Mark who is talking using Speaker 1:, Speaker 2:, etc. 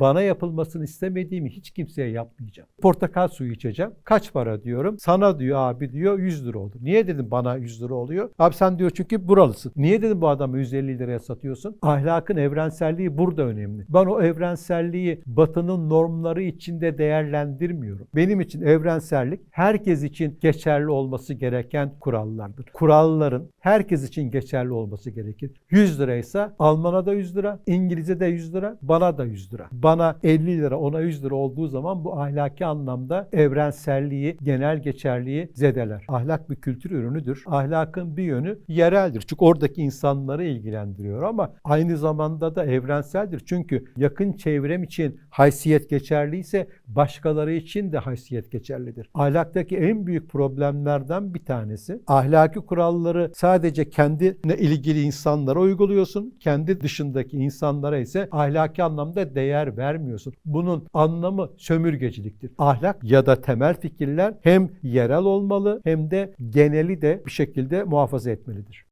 Speaker 1: Bana yapılmasını istemediğimi hiç kimseye yapmayacağım. Portakal suyu içeceğim. Kaç para diyorum. Sana diyor abi diyor 100 lira olur. Niye dedim bana 100 lira oluyor? Abi sen diyor çünkü buralısın. Niye dedim bu adamı 150 liraya satıyorsun? Ahlakın evrenselliği burada önemli. Ben o evrenselliği batının normları içinde değerlendirmiyorum. Benim için evrensellik herkes için geçerli olması gereken kurallardır. Kuralların herkes için geçerli olması gerekir. 100 liraysa Alman'a da 100 lira, İngiliz'e de 100 lira, bana da 100 lira. Bana 50 lira, ona 100 lira olduğu zaman bu ahlaki anlamda evrenselliği, genel geçerliği zedeler. Ahlak bir kültür ürünüdür. Ahlakın bir yönü yereldir. Çünkü oradaki insanları ilgilendiriyor ama aynı zamanda da evrenseldir. Çünkü yakın çevrem için haysiyet geçerliyse başkaları için de haysiyet geçerlidir. Ahlaktaki en büyük problemlerden bir tanesi ahlaki kuralları sadece kendine ilgili insanlara uyguluyorsun. Kendi dışındaki insanlara ise ahlaki anlamda vermiyorsun. Bunun anlamı sömürgeciliktir. Ahlak ya da temel fikirler hem yerel olmalı hem de geneli de bir şekilde muhafaza etmelidir.